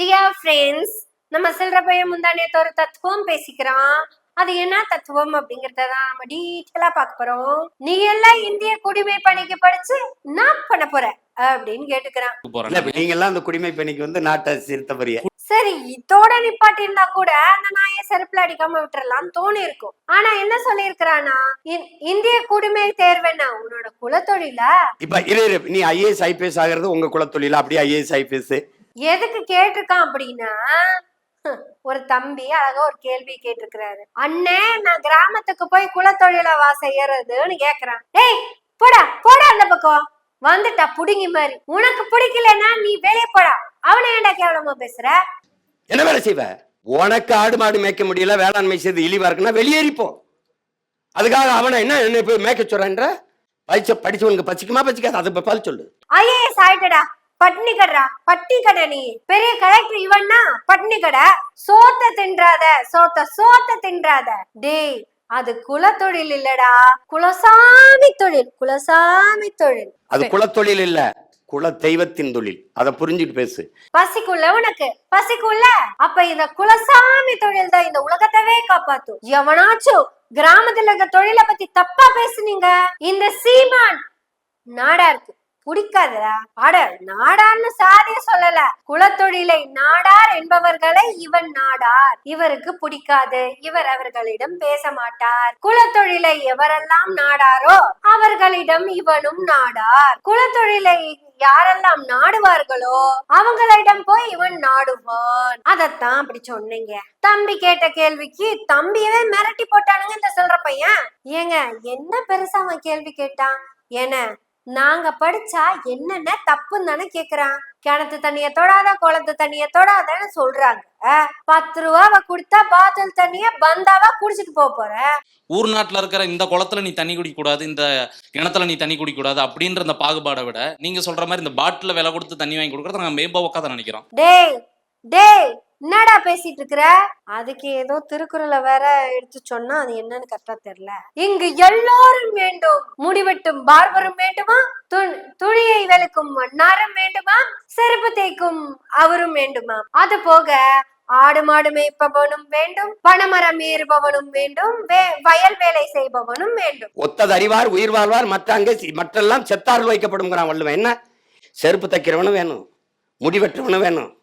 Dear friends நம்ம சில்லற பையன் முந்தானேத்து ஒரு தத்துவம் பேசிக்கிறான் அது என்ன தத்துவம் அப்படிங்கறத தான் நம்ம டீட்டெயிலா பார்க்க போறோம். நீ எல்லாம் இந்திய குடிமை பணிக்கு படிச்சு நான் பண்ண போற அப்படின்னு கேட்டுக்கிறான். நீங்க எல்லாம் அந்த குடிமை பணிக்கு வந்து நாட்டை சீர்த்த பெரிய சரி இதோட நிப்பாட்டி இருந்தா கூட அந்த நாயை செருப்புல அடிக்காம விட்டுறலாம் தோணி இருக்கும் ஆனா என்ன சொல்லியிருக்கிறானா இந்திய குடிமை தேர்வுன்னா உன்னோட குலத்தொழிலா? இப்ப இரு இரு, நீ ஐஏஎஸ் ஐபிஎஸ் ஆகிறது உங்க குலத்தொழில? அப்படியே ஐஏஎஸ் ஐபிஎஸ் எதுக்கு கேட்டிருக்கான் அப்படின்னா ஒரு தம்பி அழகா ஒரு கேள்வி கேட்டிருக்கிறாரு. அண்ணே நான் கிராமத்துக்கு போய் குலத்தொழிலவா செய்யறதுன்னு கேக்குறான். டேய் போடா போடா அந்த பக்கம். வந்துட்டா புடுங்கி மாதிரி உனக்கு பிடிக்கலன்னா நீ வெளியே போடா. அவனை ஏன்டா கேவலமா பேசுற? என்ன வேலை செய்வ? உனக்கு ஆடு மாடு மேய்க்க முடியல வேளாண்மை செய்து இழிவா இருக்குன்னா வெளியேறிப்போ. அதுக்காக அவனை என்ன என்ன போய் மேய்க்க சொல்றன்ற? படிச்ச படிச்சவனுக்கு பச்சிக்குமா பச்சிக்காது அதை பதில் சொல்லு. ஐஏஎஸ் ஆயிட்டடா. பட்னி கடா பட்டி கடை நீ. பெரிய கலெக்டர் இவன்னா பட்னி கடை சோத்த தின்றாத சோத்த சோத்த தின்றாத. டேய் அது குலத்தொழில் இல்லடா. குலசாமி தொழில் குலசாமி தொழில். அது குலத்தொழில் இல்ல குல தெய்வத்தின் தொழில். அதை புரிஞ்சுட்டு பேசு. பசிக்குள்ள உனக்கு? பசிக்குள்ள அப்ப இந்த குலசாமி தொழில் தான் இந்த உலகத்தவே காப்பாத்தும். எவனாச்சும் கிராமத்துல இருக்க தொழிலை பத்தி தப்பா பேசுனீங்க? இந்த சீமான் நாடா இருக்கு. பிடிக்காதா அட நாடார்னு சாதிய சொல்லல. குலத்தொழிலை நாடார் என்பவர்களை இவன் நாடார். இவருக்கு பிடிக்காது. இவர் அவர்களிடம் பேச மாட்டார். குலத்தொழிலை எவரெல்லாம் நாடாரோ அவர்களிடம் இவனும் நாடார். குலத்தொழிலை யாரெல்லாம் நாடுவார்களோ அவங்களிடம் போய் இவன் நாடுவான். அதத்தான் அப்படி சொன்னீங்க. தம்பி கேட்ட கேள்விக்கு தம்பியவே மிரட்டி போட்டானுங்க இந்த சொல்ற பையன். ஏங்க என்ன பெருசா அவன் கேள்வி கேட்டான்? ஏன நாங்க படிச்சா என்னென்ன தப்புன்னு தானே கேக்குறான். கிணத்து தண்ணிய தொடாத குளத்து தண்ணிய தொடாதன்னு சொல்றாங்க. பத்து ரூபாவை கொடுத்தா பாட்டில் தண்ணிய பந்தாவா குடிச்சிட்டு போக போற? ஊர் நாட்டுல இருக்கிற இந்த குளத்துல நீ தண்ணி குடிக்க கூடாது இந்த கிணத்துல நீ தண்ணி குடிக்க கூடாது அப்படின்ற அந்த பாகுபாடை விட நீங்க சொல்ற மாதிரி இந்த பாட்டில விலை கொடுத்து தண்ணி வாங்கி கொடுக்கறத நாங்க மேம்பா உட்காத நினைக்கிறோம். டேய் டேய் என்னடா பேசிட்டு இருக்கிற அதுக்கு ஏதோ திருக்குறளை வேற எடுத்து சொன்னா அது என்னன்னு கரெக்டா தெரியல. இங்கு எல்லோரும் வேண்டும் முடிவெட்டும் பார்வரும் வேண்டுமா? துணியை வெளுக்கும் மன்னாரும் வேண்டுமா? செருப்பு தேய்க்கும் அவரும் வேண்டுமா? அது போக ஆடு மாடு மேய்ப்பவனும் வேண்டும். பனமரம் ஏறுபவனும் வேண்டும். வே- வயல் வேலை செய்பவனும் வேண்டும். ஒத்தது அறிவார் உயிர் வாழ்வார் மற்ற அங்கே மற்றெல்லாம் செத்தார்கள் வைக்கப்படும் வள்ளுவன். என்ன? செருப்பு தைக்கிறவனும் வேணும். முடிவெட்டுறவனும் வேணும்.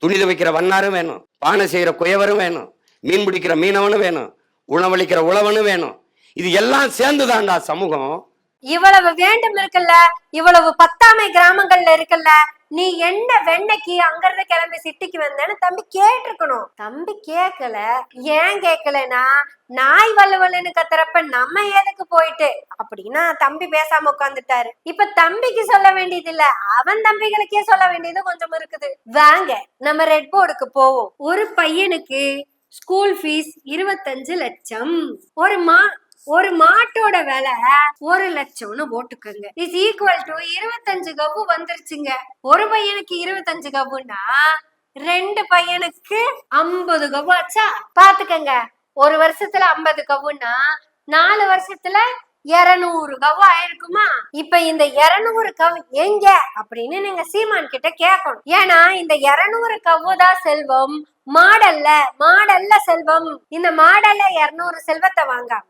துணி துவைக்கிற வண்ணாரும் வேணும். பானை செய்கிற குயவரும் வேணும். மீன் பிடிக்கிற மீனவனும் வேணும். உணவளிக்கிற உழவனும் வேணும். இது எல்லாம் சேர்ந்துதான்டா சமூகம். இவ்வளவு வேண்டும் இருக்குல்ல? இவ்வளவு பத்தாமை கிராமங்கள்ல இருக்குல்ல? நீ என்ன வெண்ணைக்கு அங்க இருந்து கிளம்பி சிட்டிக்கு வந்தேன்னு தம்பி கேட்டிருக்கணும். தம்பி கேட்கல ஏன் கேட்கலன்னா நாய் வலுவலுன்னு கத்துறப்ப நம்ம எதுக்கு போயிட்டு? அப்படின்னா தம்பி பேசாம உட்காந்துட்டாரு இப்ப தம்பிக்கு சொல்ல வேண்டியது இல்ல. அவன் தம்பிகளுக்கே சொல்ல வேண்டியது கொஞ்சம் இருக்குது. வாங்க நம்ம ரெட் போர்டுக்கு போவோம். ஒரு பையனுக்கு ஸ்கூல் ஃபீஸ் இருபத்தஞ்சு லட்சம். ஒரு மா ஒரு மாட்டோட விலை ஒரு லட்சம்னு போட்டுக்கோங்க. இஸ் ஈக்குவல் டு இருபத்தஞ்சு கவு வந்துருச்சுங்க. ஒரு பையனுக்கு இருபத்தஞ்சு கவுன்னா ரெண்டு பையனுக்கு ஐம்பது கவ்வு ஆச்சா? பாத்துக்கங்க. ஒரு வருஷத்துல ஐம்பது கவுன்னா நாலு வருஷத்துல இருநூறு கவ்வு ஆயிருக்குமா? இப்ப இந்த இருநூறு கவ் எங்க? அப்படின்னு நீங்க சீமான் கிட்ட கேட்கணும் ஏன்னா இந்த இருநூறு கவ்வு தான் செல்வம். மாடல்ல மாடல்ல செல்வம். இந்த மாடல்ல இருநூறு செல்வத்தை வாங்காம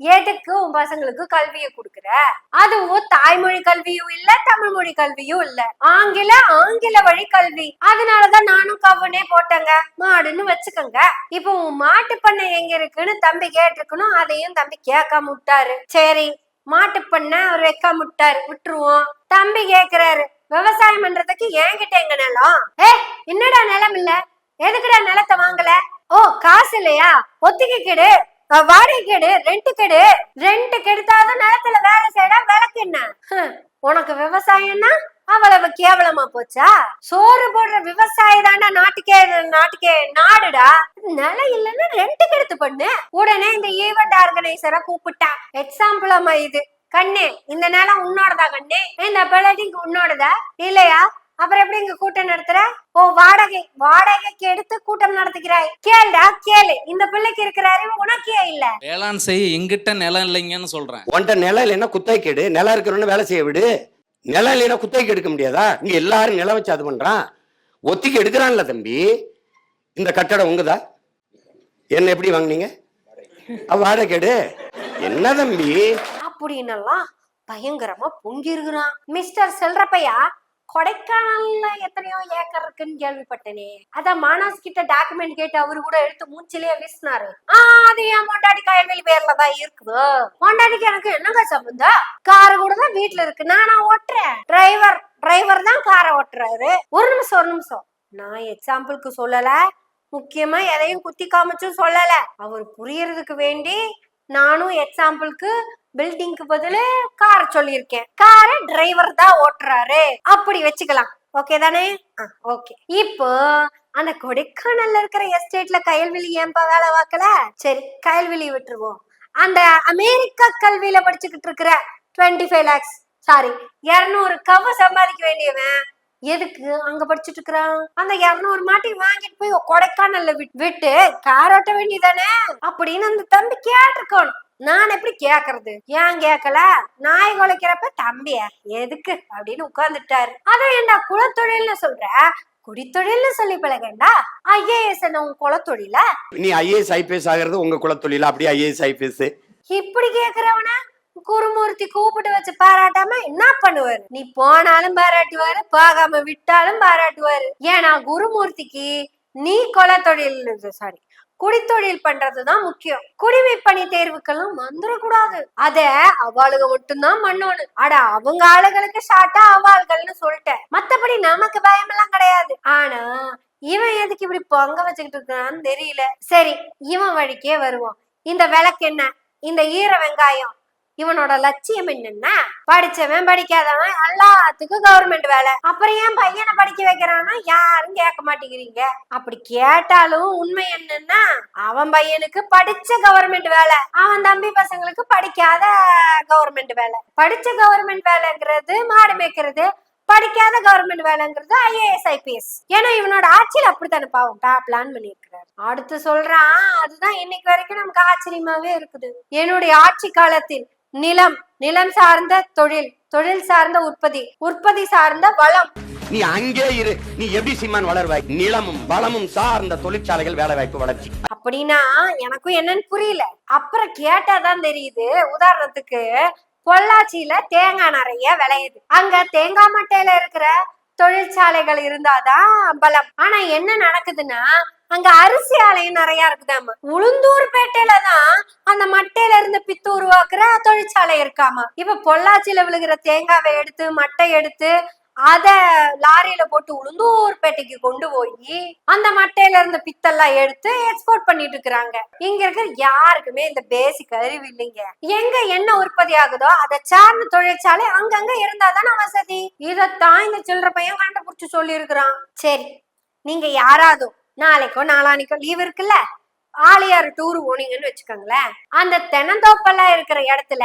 எதுக்கு உன் பசங்களுக்கு கல்வியை கொடுக்குற? அதுவும் தாய்மொழி கல்வியும் இல்ல தமிழ் மொழி கல்வியும் இல்ல. ஆங்கில ஆங்கில வழி கல்வி. அதனாலதான் நானும் கவுனே போட்டேங்க. மாடுன்னு வச்சுக்கோங்க. இப்போ உன் மாட்டு பண்ணை எங்க இருக்குன்னு தம்பி கேட்டிருக்கணும் அதையும் தம்பி கேட்காம விட்டாரு சரி மாட்டு பண்ண அவர் வைக்காம விட்டாரு விட்டுருவோம். தம்பி கேக்குறாரு விவசாயம் பண்றதுக்கு என்கிட்ட எங்க நிலம்? ஏ என்னடா நிலம் இல்ல? எதுக்குடா நிலத்தை வாங்கல? ஓ காசு இல்லையா? ஒத்திகை வாடகை கெடு ரெண்ட் கெடு. ரெண்ட் கெடுத்தாதான் நிலத்துல வேலை செய்யடா விளக்கு என்ன? ஹம், உனக்கு விவசாயம்னா அவ்வளவு கேவலமா போச்சா? சோறு போடுற விவசாயி தாண்டா நாட்டுக்கே நாட்டுக்கே நாடுடா. நிலம் இல்லைன்னா ரெண்ட் கெடுத்து பண்ணு. உடனே இந்த ஈவெண்ட் ஆர்கனைசரை கூப்பிட்டா. எக்ஸாம்பிள் அம்மா இது. கண்ணே இந்த நிலம் உன்னோடதா கண்ணே? இந்த பிள்ளைக்கு உன்னோடதா? இல்லையா? அப்புறம் எப்படி இங்க கூட்டம் நடத்துற? ஓ வாடகை வாடகைக்கு எடுத்து கூட்டம் நடத்துகிறாய். கேளுடா கேளு. இந்த பிள்ளைக்கு இருக்கிற அறிவு உனக்கே இல்ல. வேளாண் செய்ய எங்கிட்ட நிலம் இல்லைங்கன்னு சொல்றேன். உன்கிட்ட நிலம் இல்லைன்னா குத்தகை கேடு நிலம் இருக்கிறவன வேலை செய்ய விடு. நிலம் இல்லைன்னா குத்தகைக்கு எடுக்க முடியாதா? இங்க எல்லாரும் நிலம் வச்சு அது பண்றான். ஒத்திக்கு எடுக்கிறான்ல தம்பி. இந்த கட்டடம் உங்குதா? என்ன எப்படி வாங்குனீங்க? வாடகை எடு என்ன தம்பி? அப்படின்னெல்லாம் பயங்கரமா பொங்கி இருக்கிறான் மிஸ்டர் செல்றப்பையா கொடைக்கானல்ல எத்தனையோ ஏக்கர் இருக்குன்னு கேள்விப்பட்டனே. அதான் மானாஸ் கிட்ட டாக்குமெண்ட் கேட்டு அவரு கூட எடுத்து மூச்சிலேயே வீசினாரு. ஆஹ் அது என் மொண்டாடி கயல்வெளி பேர்ல தான் இருக்குது. மொண்டாடிக்கு எனக்கு என்னங்க சம்பந்தம்? காரு கூட தான் வீட்டுல இருக்கு. நானா ஓட்டுறேன். டிரைவர் டிரைவர் தான் காரை ஓட்டுறாரு. ஒரு நிமிஷம் ஒரு நிமிஷம். நான் எக்ஸாம்பிளுக்கு சொல்லல. முக்கியமா எதையும் குத்தி காமிச்சும் சொல்லல. அவர் புரியறதுக்கு வேண்டி நானும் எக்ஸாம்பிளுக்கு பில்டிங்க்கு பதிலு கார் சொல்லியிருக்கேன். காரை டிரைவர் தான் ஓட்டுறாரு. அப்படி வச்சுக்கலாம். ஓகே தானே? ஓகே இப்போ அந்த கொடைக்கானல்ல இருக்கிற எஸ்டேட்ல கயல்விழி ஏன்பா வேலை பார்க்கல? சரி கயல்விழி விட்டுருவோம். அந்த அமெரிக்கா கல்வியில படிச்சுக்கிட்டு இருக்கிற டுவெண்ட்டி ஃபைவ் லேக்ஸ் சாரி இருநூறு கவ சம்பாதிக்க வேண்டியவன் எதுக்கு அங்க படிச்சுட்டு இருக்கிறான்? அந்த இருநூறு மாட்டி வாங்கிட்டு போய் கொடைக்கானல்ல விட்டு கார் ஓட்ட வேண்டியதானே? அப்படின்னு அந்த தம்பி கேட்டிருக்கணும். நான் எப்படி கேக்குறது? ஏன் கேக்கல? நாய் குலைக்கிறப்ப தம்பியா எதுக்கு? அப்படின்னு உட்கார்ந்துட்டாரு. அதான் ஏன்டா குலத்தொழில்னு சொல்ற? குடித்தொழில்னு சொல்லி பழகண்டா? ஐஏஎஸ் என்ன உன் குலத்தொழில? நீ ஐஏஎஸ் ஐபிஎஸ் ஆகிறது உங்க குலத்தொழில? அப்படியே ஐஏஎஸ் ஐபிஎஸ். இப்படி கேக்குறவன குருமூர்த்தி கூப்பிட்டு வச்சு பாராட்டாம என்ன பண்ணுவாரு? நீ போனாலும் பாராட்டுவாரு போகாம விட்டாலும் பாராட்டுவாரு. ஏன்னா குருமூர்த்திக்கு நீ கொலை தொழில் சாரி குடித்தொழில் பண்றதுதான் முக்கியம். குடிமை பணி தேர்வுக்கெல்லாம் வந்துடக்கூடாது. அத அவளுக மட்டும்தான் பண்ணணும். அட அவங்க ஆளுகளுக்கு ஷார்ட்டா அவாள்கள்னு சொல்லிட்டேன். மத்தபடி நமக்கு பயம் எல்லாம் கிடையாது. ஆனா இவன் எதுக்கு இப்படி பொங்க வச்சுக்கிட்டு இருக்கான்னு தெரியல. சரி இவன் வழிக்கே வருவான். இந்த விளக்கு என்ன? இந்த ஈர வெங்காயம். இவனோட லட்சியம் என்னன்னா படிச்சவன் படிக்காதவன் எல்லாத்துக்கும் கவர்மெண்ட் வேலை. அப்புறம் ஏன் பையனை படிக்க வைக்கிறான்னா யாரும் கேட்க மாட்டேங்கிறீங்க. அப்படி கேட்டாலும் உண்மை என்னன்னா அவன் பையனுக்கு படிச்ச கவர்மெண்ட் வேலை. அவன் தம்பி பசங்களுக்கு படிக்காத கவர்மெண்ட் வேலை. படிச்ச கவர்மெண்ட் வேலைங்கிறது மாடு மேய்க்கிறது படிக்காத கவர்மெண்ட் வேலைங்கிறது ஐஏஎஸ் ஐபிஎஸ் ஏன்னா இவனோட ஆட்சியில் அப்படித்தானே பாவம். பிளான் பண்ணியிருக்கிறாரு. அடுத்து சொல்றான் அதுதான் இன்னைக்கு வரைக்கும் நமக்கு ஆச்சரியமாவே இருக்குது. என்னுடைய ஆட்சி காலத்தில் நிலம் நிலம் சார்ந்த தொழில் தொழில் சார்ந்த உற்பத்தி உற்பத்தி சார்ந்த வளம். நீ அங்கே இரு. நீ எப்படி சீமான் வளர்வாய்? நிலமும் வளமும் சார்ந்த தொழிற்சாலைகள் வேலை வாய்ப்பு வளர்ச்சி. அப்படின்னா எனக்கும் என்னன்னு புரியல. அப்புறம் கேட்டாதான் தெரியுது. உதாரணத்துக்கு பொள்ளாச்சியில தேங்காய் நிறைய விளையுது. அங்க தேங்காய் மட்டையில இருக்கிற தொழிற்சாலைகள் இருந்தாதான் பலம். ஆனா என்ன நடக்குதுன்னா அங்க அரிசி ஆலையும் நிறைய இருக்குதாமா உளுந்தூர்பேட்டையில தான் அந்த மட்டையில இருந்து பித்து உருவாக்குற தொழிற்சாலை இருக்காமா இப்ப பொள்ளாச்சியில விழுகிற தேங்காவை எடுத்து மட்டை எடுத்து அத லாரியில போட்டு உளுந்தூர்பேட்டைக்கு கொண்டு போய் அந்த மட்டையில இருந்த பித்தெல்லாம் எடுத்து எக்ஸ்போர்ட் பண்ணிட்டு இருக்கிறாங்க. இங்க இருக்கிற யாருக்குமே இந்த பேசிக் அறிவு இல்லைங்க. எங்க என்ன உற்பத்தி ஆகுதோ அதை சார்ந்த தொழிற்சாலை அங்கங்க இருந்தாதானே வசதி. இதத்தான் இந்த சில்லற பையன் கண்டுபிடிச்சு சொல்லி இருக்கிறான் சரி நீங்க யாராவது நாளைக்கோ நாளானிக்கோ லீவ் இருக்குல்ல? ஆலியார் டூர் போனீங்கன்னு வச்சுக்கோங்களேன். அந்த தென்னந்தோப்பெல்லாம் இருக்கிற இடத்துல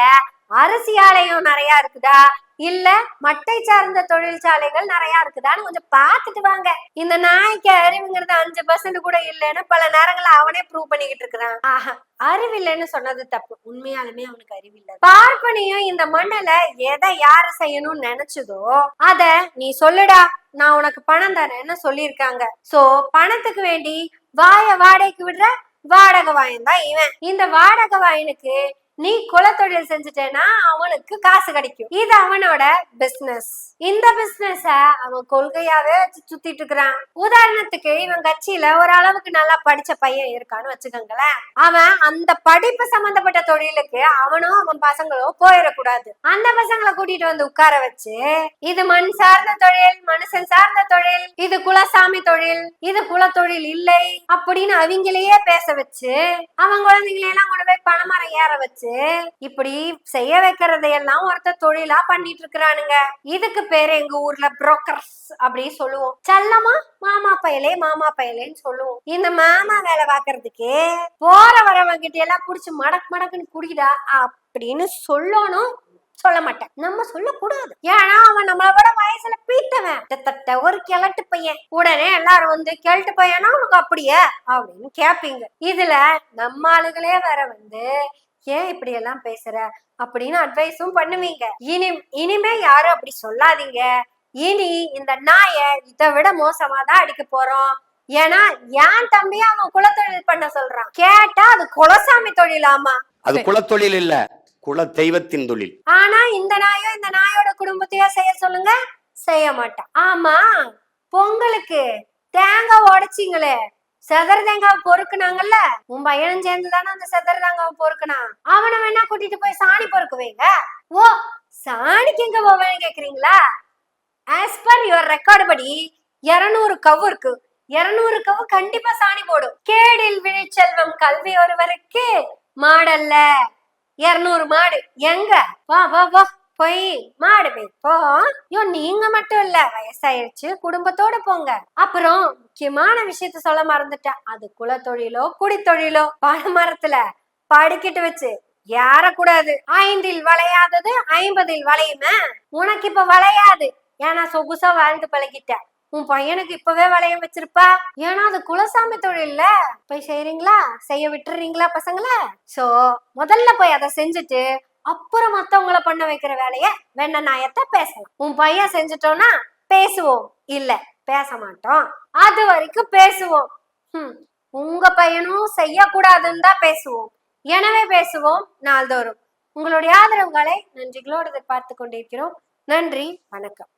அரிசி ஆலயம் நிறைய இருக்குதா? இல்ல மட்டை சார்ந்த தொழிற்சாலைகள் நிறைய இருக்குதான்னு கொஞ்சம் பாத்துட்டு வாங்க. இந்த நாய்க்கு அறிவுங்கிறது அஞ்சு பர்சன்ட் கூட இல்லைன்னு பல நேரங்கள அவனே ப்ரூவ் பண்ணிக்கிட்டு இருக்கிறான். ஆஹா அறிவில்லைன்னு சொன்னது தப்பு. உண்மையாலுமே அவனுக்கு அறிவில்லை பார்ப்பனியும் இந்த மண்ணுல எதை யாரு செய்யணும்னு நினைச்சதோ அத நீ சொல்லுடா. நான் உனக்கு பணம் தரேன்னு சொல்லியிருக்காங்க. சோ பணத்துக்கு வேண்டி வாய வாடகைக்கு விடுற வாடகை வாயன் தான் இவன். இந்த வாடகை வாயனுக்கு நீ குலத்தொழில் செஞ்சுட்டேன்னா அவனுக்கு காசு கிடைக்கும். இது அவனோட பிசினஸ் இந்த பிசினஸ அவன் கொள்கையாவே வச்சு சுத்திட்டு இருக்கிறான். உதாரணத்துக்கு இவன் கட்சியில ஒரு அளவுக்கு நல்லா படிச்ச பையன் இருக்கான்னு வச்சுக்கோங்களேன். அவன் அந்த படிப்பு சம்பந்தப்பட்ட தொழிலுக்கு அவனும் அவன் பசங்களும் போயிடக்கூடாது. அந்த பசங்களை கூட்டிட்டு வந்து உட்கார வச்சு இது மண் சார்ந்த தொழில் மனுஷன் சார்ந்த தொழில் இது குலசாமி தொழில் இது குலத்தொழில் இல்லை அப்படின்னு அவங்களையே பேச வச்சு அவன் குழந்தைங்களையெல்லாம் கொண்டு போய் பணமரம் ஏற வச்சு இப்படி செய்ய வைக்கிறதையெல்லாம் ஒருத்தர் தொழிலா பண்ணிட்டு இருக்கிறானுங்க இதுக்கு பேரு எங்க ஊர்ல புரோக்கர்ஸ் அப்படி சொல்லுவோம். செல்லமா மாமா பயலே மாமா பயலேன்னு சொல்லுவோம். இந்த மாமா வேலை பாக்குறதுக்கு போற வரவங்க கிட்ட எல்லாம் புடிச்சு மடக்கு மடக்குன்னு குடிடா அப்படின்னு சொல்லணும். சொல்ல மாட்டேன். நம்ம சொல்லக்கூடாது. ஏன்னா அவன் நம்மளை விட வயசுல பீட்டவன் கிட்டத்தட்ட ஒரு கிழட்டு பையன். உடனே எல்லாரும் வந்து கிழட்டு பையனா உனக்கு அப்படியே? அப்படின்னு கேப்பீங்க. இதுல நம்ம ஆளுகளே வேற வந்து ஏன் இப்படி எல்லாம் பேசுற? அப்படின்னு அட்வைஸும் பண்ணுவீங்க. இனி இனிமே யாரும் அப்படி சொல்லாதீங்க. இனி இந்த நாயை இதை விட மோசமா தான் அடிக்க போறோம். ஏன்னா என் தம்பியை அவன் குலத்தொழில் பண்ண சொல்றான். கேட்டா அது குலசாமி தொழிலாமா? அது குலத்தொழில் இல்ல குல தெய்வத்தின் தொழில். ஆனா இந்த நாயோ இந்த நாயோட குடும்பத்தையோ செய்ய சொல்லுங்க? செய்ய மாட்டான். ஆமா பொங்கலுக்கு தேங்காய் உடைச்சிங்களே. செதற தேங்காவை பொறுக்குனாங்கல்ல? உன் பையனும் சேர்ந்து தானே அந்த செதற தேங்காவை பொறுக்குனான். அவனை வேணா கூட்டிட்டு போய் சாணி பொறுக்குவீங்க? ஓ சாணிக்கு எங்க போவேன்னு கேக்குறீங்களா? ஆஸ் பர் யுவர் ரெக்கார்டு படி இருநூறு கவு இருக்கு. இருநூறு கவு கண்டிப்பா சாணி போடும் கேடில் விழிச்செல்வம் கல்வி ஒருவருக்கு மாடல்ல. இருநூறு மாடு. எங்க? வா வா வா. போய் மாடு மேய்ப்போம் ஐயோ நீங்க மட்டும் இல்ல வயசாயிருச்சு குடும்பத்தோட போங்க. அப்புறம் முக்கியமான விஷயத்த சொல்ல மறந்துட்டேன். அது குலத்தொழிலோ குடித்தொழிலோ பனை மரத்துல படிக்கிட்டு வச்சு ஏறக்கூடாது. ஐந்தில் வளையாதது ஐம்பதில் வளையுமே. உனக்கு இப்ப வளையாது. ஏன்னா சொகுசா வாழ்ந்து பழகிட்ட உன் பையனுக்கு இப்பவே வளையம் வச்சிருப்பா. ஏன்னா அது குலசாமி தொழில்ல போய் செய்யறீங்களா செய்ய விட்டுறீங்களா பசங்கள? சோ முதல்ல போய் அதை செஞ்சுட்டு அப்புறம் மத்தவங்கள பண்ண வைக்கிற வேலைய வெண்ண நாயத்தை பேசலாம். உன் பையன் செஞ்சுட்டோம்னா பேசுவோம். இல்ல பேச மாட்டோம். அது வரைக்கும் பேசுவோம். ஹம், உங்க பையனும் செய்யக்கூடாதுன்னு தான் பேசுவோம். எனவே பேசுவோம் நாள்தோறும். உங்களுடைய ஆதரவுகளை நன்றிகளோடு எதிர்பார்த்து கொண்டிருக்கிறோம். நன்றி வணக்கம்.